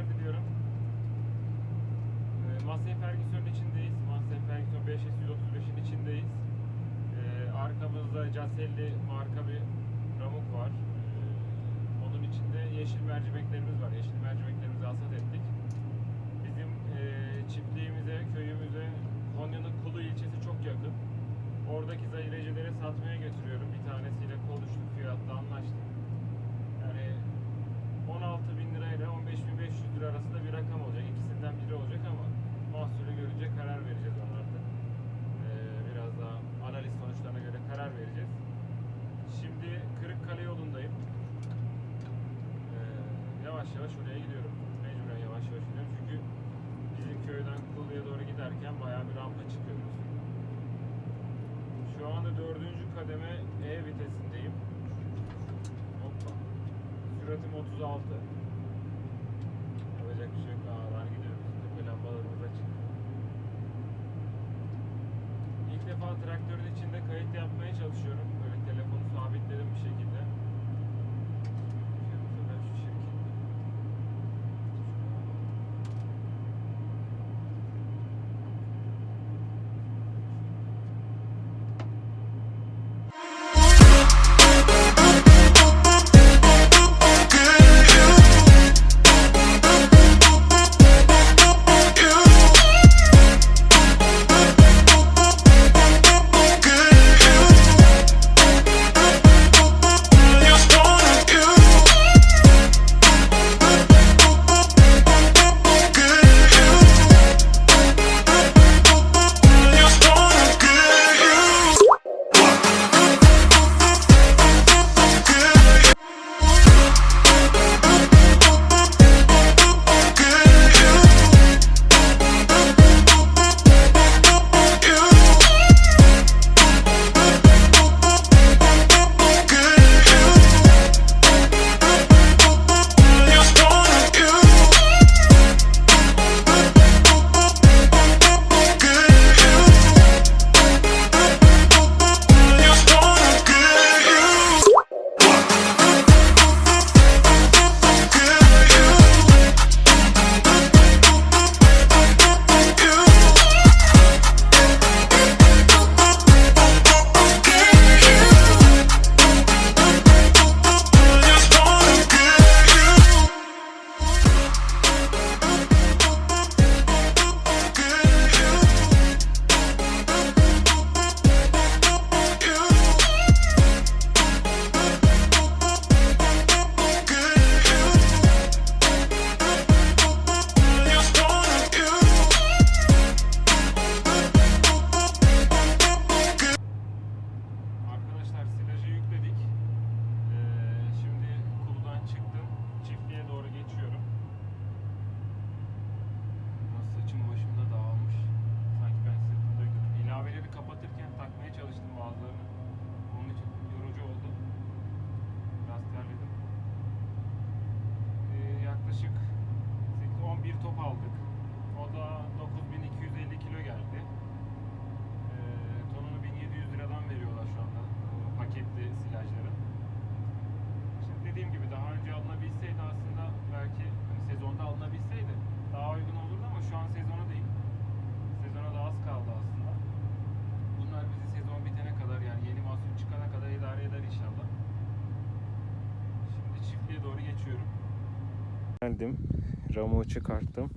seyirler diliyorum. Ee, Massey Ferguson içindeyiz. Massey Ferguson 535'in içindeyiz. Ee, arkamızda Caselli marka bir ramuk var. Ee, onun içinde yeşil mercimeklerimiz var. Yeşil mercimeklerimizi hasat ettik. Bizim e, çiftliğimize, köyümüze Konya'nın Kulu ilçesi çok yakın. Oradaki zayıfecileri satmaya götürüyorum. Bir tanesiyle konuştuk, fiyatla anlaştık. Yavaş yavaş oraya gidiyorum. Mecburen yavaş yavaş gidiyorum çünkü bizim köyden Kulu'ya doğru giderken bayağı bir rampa çıkıyoruz. Şu anda dördüncü kademe E vitesindeyim. Hoppa. Süratim 36. Geldim. Ramuğu çıkarttım.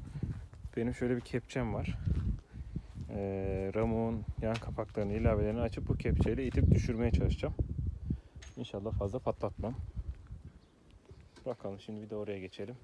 Benim şöyle bir kepçem var. Ee, ramuğun yan kapaklarını, ilavelerini açıp bu kepçeyle itip düşürmeye çalışacağım. İnşallah fazla patlatmam. Bakalım şimdi bir de oraya geçelim.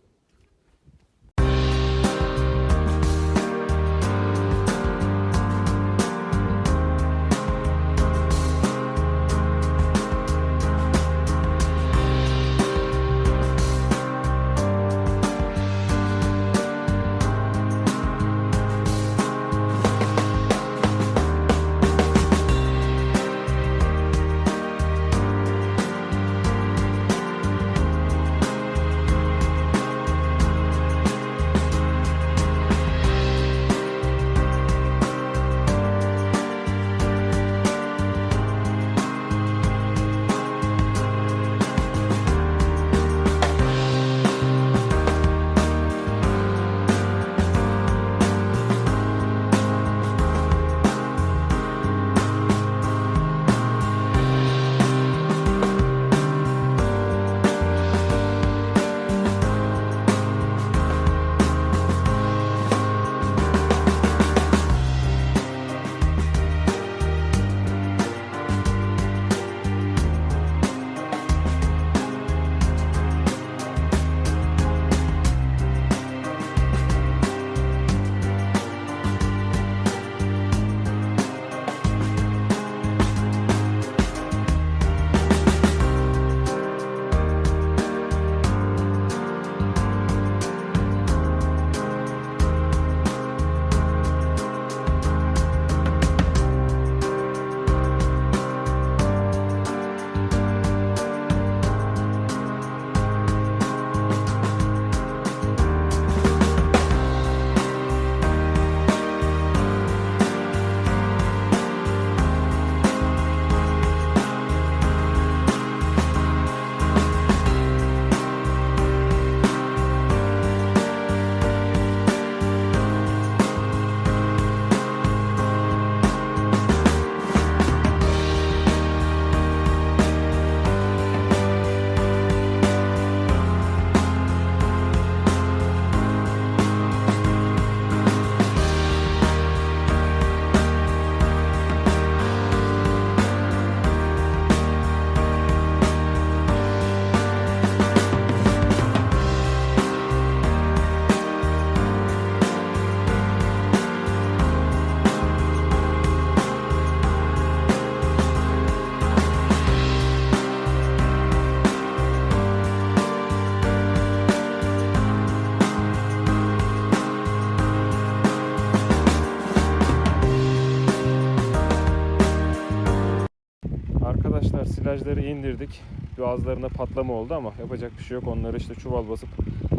Silajları indirdik. Bazılarında patlama oldu ama yapacak bir şey yok. Onları işte çuval basıp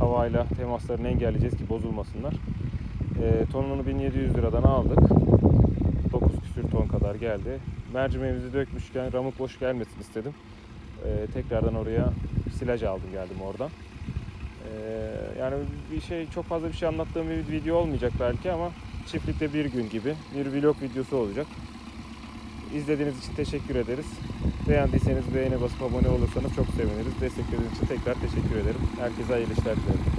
havayla temaslarını engelleyeceğiz ki bozulmasınlar. E, tonunu 1700 liradan aldık. 9 küsür ton kadar geldi. Mercimeğimizi dökmüşken ramuk boş gelmesin istedim. E, tekrardan oraya silaj aldım geldim oradan. E, yani bir şey çok fazla bir şey anlattığım bir video olmayacak belki ama çiftlikte bir gün gibi bir vlog videosu olacak. İzlediğiniz için teşekkür ederiz. Beğendiyseniz beğene basıp abone olursanız çok seviniriz. Desteklediğiniz için tekrar teşekkür ederim. Herkese hayırlı işler dilerim.